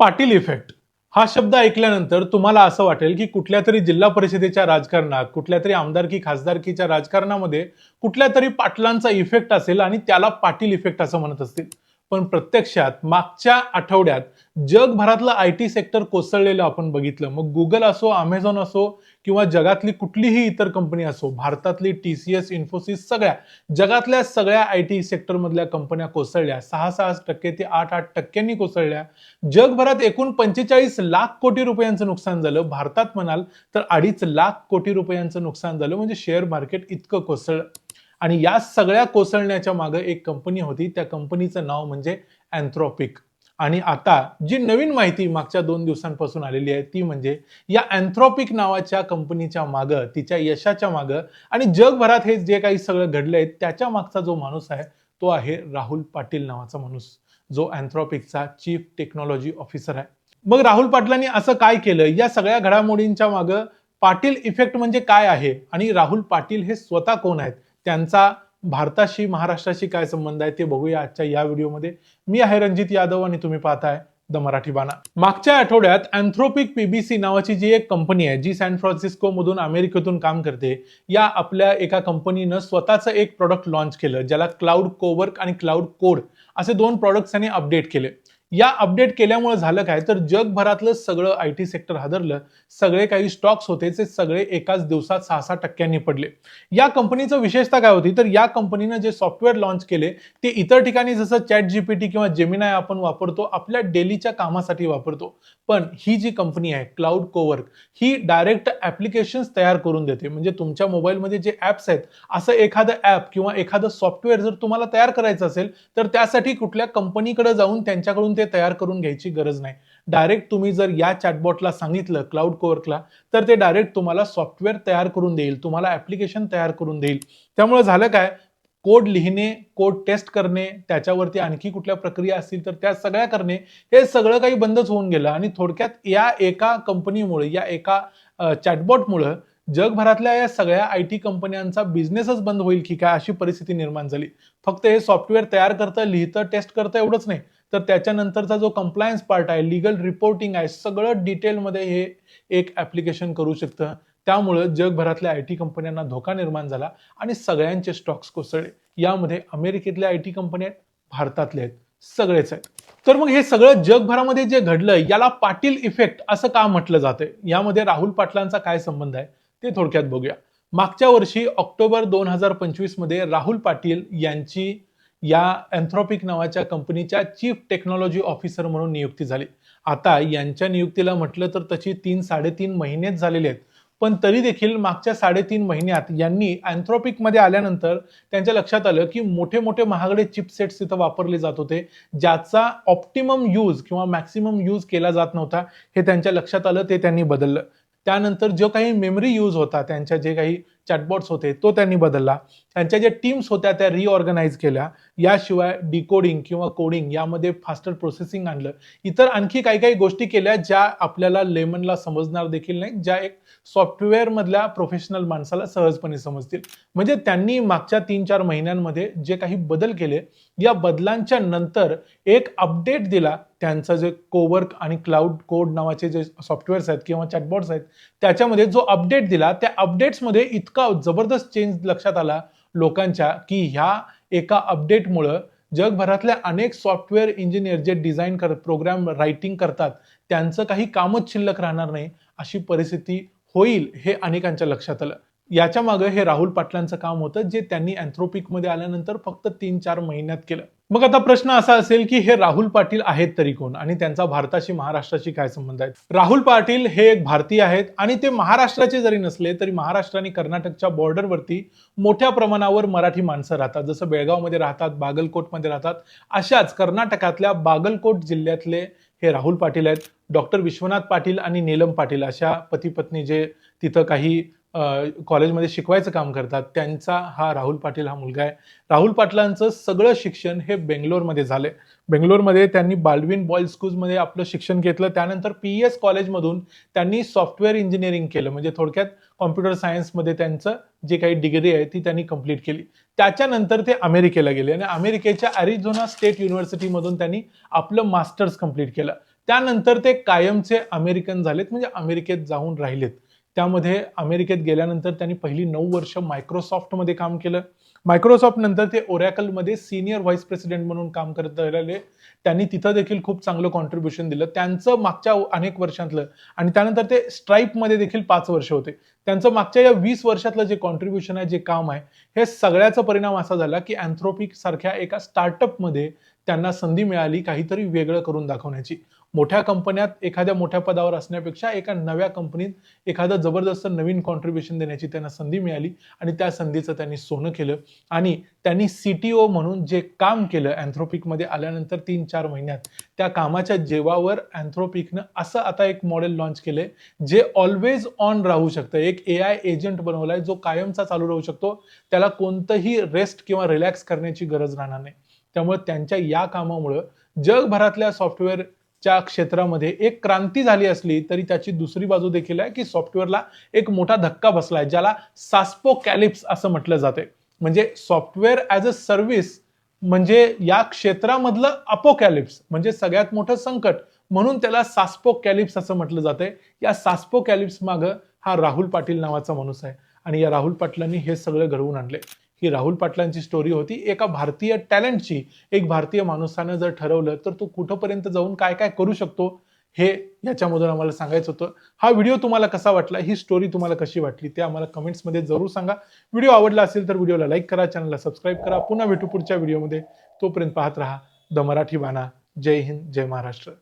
Patil effect हा शब्द ऐकल्यानंतर तुम्हाला असं वाटेल की कुठल्या तरी जिल्हा परिषदेच्या राजकारणात कुठल्या तरी आमदारकी खासदारकीच्या राजकारणामध्ये कुठल्या तरी पाटलांचा इफेक्ट असेल आणि त्याला पाटील इफेक्ट असं म्हणत असतील. पण प्रत्यक्षात मागच्या आठवड्यात जगभरातलं आय टी सेक्टर कोसळलेलं आपण बघितलं. मग गुगल असो अमेझॉन असो किंवा जगातली कुठलीही इतर कंपनी असो भारतातली टी सी एस इन्फोसिस सगळ्या जगातल्या सगळ्या आय टी सेक्टरमधल्या कंपन्या कोसळल्या. सहा सहा टक्के ते आठ आठ टक्क्यांनी कोसळल्या. जगभरात एकूण पंचेचाळीस लाख कोटी रुपयांचं नुकसान झालं. भारतात म्हणाल तर अडीच लाख कोटी रुपयांचं नुकसान झालं. म्हणजे शेअर मार्केट इतकं कोसळलं. आणि या सगळ्या कोसळण्याच्या मागे एक कंपनी होती. त्या कंपनीचं नाव म्हणजे अँथ्रॉपिक आणि आता जी नवीन माहिती मागच्या दोन दिवसांपासून आलेली आहे ती म्हणजे या अँथ्रॉपिक नावाच्या कंपनीच्या मागं तिच्या यशाच्या मागं आणि जगभरात हे जे काही सगळं घडलंय त्याच्या मागचा जो माणूस आहे तो आहे राहुल पाटील नावाचा माणूस. जो अँथ्रॉपिकचा चीफ टेक्नॉलॉजी ऑफिसर आहे. मग राहुल पाटलांनी असं काय केलं? या सगळ्या घडामोडींच्या मागं पाटील इफेक्ट म्हणजे काय आहे? आणि राहुल पाटील हे स्वतः कोण आहेत? त्यांचा भारताशी महाराष्ट्राशी काय संबंध आहे ते बघूया आजच्या या व्हिडिओमध्ये. मी आहे रणजित यादव आणि तुम्ही पाहताय द मराठी बाणा. मागच्या आठवड्यात अँथ्रोपिक पीबीसी नावाची जी एक कंपनी आहे जी सॅन फ्रान्सिस्को मधून अमेरिकेतून काम करते या आपल्या एका कंपनीनं स्वतःचं एक प्रॉडक्ट लॉन्च केलं ज्याला क्लाउड कोवर्क आणि क्लाउड कोड असे दोन प्रॉडक्ट्स त्यांनी अपडेट केले. या अपडेट केल्यामुळे झालं काय? तर जगभरातलं सगळं आय टी सेक्टर हादरलं. सगळे काही स्टॉक्स होते ते सगळे एकाच दिवसात सहा सहा टक्क्यांनी पडले. या कंपनीचं विशेषता काय होती? तर या कंपनीनं जे सॉफ्टवेअर लॉन्च केले ते इतर ठिकाणी जसं चॅट जीपीटी किंवा जेमिनाय आपण वापरतो आपल्या डेलीच्या कामासाठी वापरतो. पण ही जी कंपनी आहे क्लाउड कोवर्क ही डायरेक्ट ऍप्लिकेशन्स तयार करून देते. म्हणजे तुमच्या मोबाईलमध्ये जे ऍप्स आहेत असं एखादं ऍप किंवा एखादं सॉफ्टवेअर जर तुम्हाला तयार करायचं असेल तर त्यासाठी कुठल्या कंपनीकडे जाऊन त्यांच्याकडून ते तयार करून घ्यायची गरज नाही. डायरेक्ट तुम्ही जर या चॅटबॉटला सांगितलं क्लाउड कोवर्कला तर ते डायरेक्ट तुम्हाला सॉफ्टवेअर तयार करून देईल तुम्हाला ऍप्लिकेशन तयार करून देईल. त्यामुळे झालं काय? कोड लिहिणे कोड टेस्ट करणे त्याच्यावरती आणखी कुठल्या प्रक्रिया असतील तर त्या सगळ्या करणे हे सगळं काही बंदच होऊन गेलं. आणि थोडक्यात या एका कंपनीमुळे या एका चॅटबॉटमुळं जगभरातल्या या सगळ्या आय टी कंपन्यांचा बिझनेसच बंद होईल की काय अशी परिस्थिती निर्माण झाली. फक्त हे सॉफ्टवेअर तयार करतं लिहितं टेस्ट करतं एवढंच नाही. तर त्याच्यानंतरचा जो कंप्लायन्स पार्ट आहे लिगल रिपोर्टिंग आहे सगळं डिटेलमध्ये हे एक ॲप्लिकेशन करू शकतं. त्यामुळं जगभरातल्या आय टी कंपन्यांना धोका निर्माण झाला आणि सगळ्यांचे स्टॉक्स कोसळले. यामध्ये अमेरिकेतल्या आय टी कंपन्या आहेत भारतातले आहेत सगळेच आहेत. तर मग हे सगळं जगभरामध्ये जे घडलं याला पाटील इफेक्ट असं का म्हटलं जातं यामध्ये राहुल पाटलांचा काय संबंध आहे? ते थोडक्यात बघूया. मागच्या वर्षी ऑक्टोबर दोन हजार पंचवीसमध्ये राहुल पाटील यांची या अँथ्रॉपिक नावाच्या कंपनीच्या चीफ टेक्नॉलॉजी ऑफिसर म्हणून नियुक्ती झाली. आता यांच्या नियुक्तीला म्हटलं तर तशी तीन साडेतीन महिनेच झालेले आहेत. पण तरी देखील मागच्या साडेतीन महिन्यात यांनी अँथ्रॉपिकमध्ये आल्यानंतर त्यांच्या लक्षात आलं की मोठे मोठे महागडे चिपसेट्स तिथं वापरले जात होते ज्याचा ऑप्टिमम यूज किंवा मॅक्सिमम यूज केला जात नव्हता हे त्यांच्या लक्षात आलं ते त्यांनी बदललं. त्यानंतर जो काही मेमरी यूज होता त्यांच्या जे काही चॅटबॉट्स होते तो त्यांनी बदलला. त्यांच्या ज्या टीम्स होत्या त्या रिऑर्गनाईज केल्या. याशिवाय डिकोडिंग किंवा कोडिंग यामध्ये फास्टर प्रोसेसिंग आणलं. इतर आणखी काही काही गोष्टी केल्या ज्या आपल्याला लेमनला समजणार देखील नाही ज्या एक सॉफ्टवेअरमधल्या प्रोफेशनल माणसाला सहजपणे समजतील. म्हणजे त्यांनी मागच्या तीन चार महिन्यांमध्ये जे काही बदल केले या बदलांच्या नंतर एक अपडेट दिला. त्यांचं जे कोवर्क आणि क्लाउड कोड नावाचे जे सॉफ्टवेअर्स आहेत किंवा चॅटबॉट्स आहेत त्याच्यामध्ये जो अपडेट दिला त्या अपडेट्समध्ये इतकं इतका जबरदस्त चेंज लक्षात आला लोकांच्या की ह्या एका अपडेटमुळं जगभरातल्या अनेक सॉफ्टवेअर इंजिनियर जे डिझाईन कर प्रोग्राम रायटिंग करतात त्यांचं काही कामच शिल्लक राहणार नाही अशी परिस्थिती होईल हे अनेकांच्या लक्षात आलं. याच्या मागे हे राहुल पाटलांचं काम होतं जे त्यांनी अँथ्रोपिकमध्ये आल्यानंतर फक्त तीन चार महिन्यात केलं. मग आता प्रश्न असा असेल की हे राहुल पाटील आहेत तरी कोण? आणि त्यांचा भारताशी महाराष्ट्राशी काय संबंध आहे राहुल पाटील हे एक भारतीय आहेत आणि ते महाराष्ट्राचे जरी नसले तरी महाराष्ट्र आणि कर्नाटकच्या बॉर्डरवरती मोठ्या प्रमाणावर मराठी माणसं राहतात. जसं बेळगावमध्ये राहतात बागलकोटमध्ये राहतात अशाच कर्नाटकातल्या बागलकोट जिल्ह्यातले हे राहुल पाटील आहेत. डॉक्टर विश्वनाथ पाटील आणि नीलम पाटील अशा पती पत्नी जे तिथं काही कॉलेजमध्ये शिकवायचं काम करतात त्यांचा हा राहुल पाटील हा मुलगा आहे. राहुल पाटलांचं सगळं शिक्षण हे बेंगलोरमध्ये झालं बेंगलोरमध्ये त्यांनी बाल्डविन बॉयज स्कूलमध्ये आपलं शिक्षण घेतलं. त्यानंतर पी एस कॉलेजमधून त्यांनी सॉफ्टवेअर इंजिनिअरिंग केलं. म्हणजे थोडक्यात कॉम्प्युटर सायन्समध्ये त्यांचं जे काही डिग्री आहे ती त्यांनी कंप्लीट केली. त्याच्यानंतर ते अमेरिकेला गेले आणि अमेरिकेच्या अरिझोना स्टेट युनिव्हर्सिटीमधून त्यांनी आपलं मास्टर्स कंप्लीट केलं. त्यानंतर ते कायमचे अमेरिकन झालेत. म्हणजे अमेरिकेत जाऊन राहिलेत. त्यामध्ये अमेरिकेत गेल्यानंतर त्यांनी पहिली नऊ वर्ष मायक्रोसॉफ्टमध्ये काम केलं. मायक्रोसॉफ्ट नंतर ते ओरॅकलमध्ये सिनियर व्हाईस प्रेसिडेंट म्हणून काम करत राहिले. त्यांनी तिथं देखील खूप चांगलं कॉन्ट्रीब्युशन दिलं. त्यांचं मागच्या अनेक वर्षातलं आणि त्यानंतर ते स्ट्राईपमध्ये देखील पाच वर्ष होते. त्यांचं मागच्या या वीस वर्षातलं जे कॉन्ट्रीब्युशन आहे जे काम आहे हे सगळ्याचा परिणाम असा झाला की अँथ्रोपिक सारख्या एका स्टार्टअपमध्ये त्यांना संधी मिळाली काहीतरी वेगळं करून दाखवण्याची. मोठ्या कंपन्यात एखाद्या मोठ्या पदावर असण्यापेक्षा एका नव्या कंपनीत एखादं जबरदस्त नवीन कॉन्ट्रीब्युशन देण्याची त्यांना संधी मिळाली आणि त्या संधीचं त्यांनी सोनं केलं. आणि त्यांनी सी टी ओ म्हणून जे काम केलं अँथ्रोपिकमध्ये आल्यानंतर तीन चार महिन्यात त्या कामाच्या जेवावर अँथ्रोपिकनं असं आता एक मॉडेल लॉन्च केलंय जे ऑलवेज ऑन राहू शकतं. एक ए आय एजंट बनवलाय जो कायमचा चालू राहू शकतो. त्याला कोणतंही रेस्ट किंवा रिलॅक्स करण्याची गरज राहणार नाही. त्यामुळे त्यांच्या या कामामुळं जगभरातल्या सॉफ्टवेअरच्या क्षेत्रामध्ये एक क्रांती झाली असली तरी त्याची दुसरी बाजू देखील आहे की सॉफ्टवेअरला एक मोठा धक्का बसलाय ज्याला सास्पो कॅलिप्स असं म्हटलं जाते म्हणजे सॉफ्टवेअर ॲज अ सर्व्हिस म्हणजे या क्षेत्रामधलं अपोकॅलिप्स म्हणजे सगळ्यात मोठं संकट म्हणून त्याला सास्पो कॅलिप्स असं म्हटलं जातंय. या सास्पो कॅलिप्स मागं हा राहुल पाटील नावाचा माणूस आहे आणि या राहुल पाटलांनी हे सगळं घडवून आणले ही राहुल पाटलांची स्टोरी होती. एका भारतीय टॅलेंटची एक भारतीय माणसानं जर ठरवलं तर तो कुठंपर्यंत जाऊन काय काय करू शकतो हे याच्यामधून आम्हाला सांगायचं होतं. हा व्हिडिओ तुम्हाला कसा वाटला? ही स्टोरी तुम्हाला कशी वाटली? ते आम्हाला कमेंट्समध्ये जरूर सांगा. व्हिडिओ आवडला असेल तर व्हिडिओला लाईक करा चॅनलला सबस्क्राईब करा. पुन्हा भेटू पुढच्या व्हिडिओमध्ये तोपर्यंत पाहत राहा. द मराठी बाणा. जय हिंद जय महाराष्ट्र.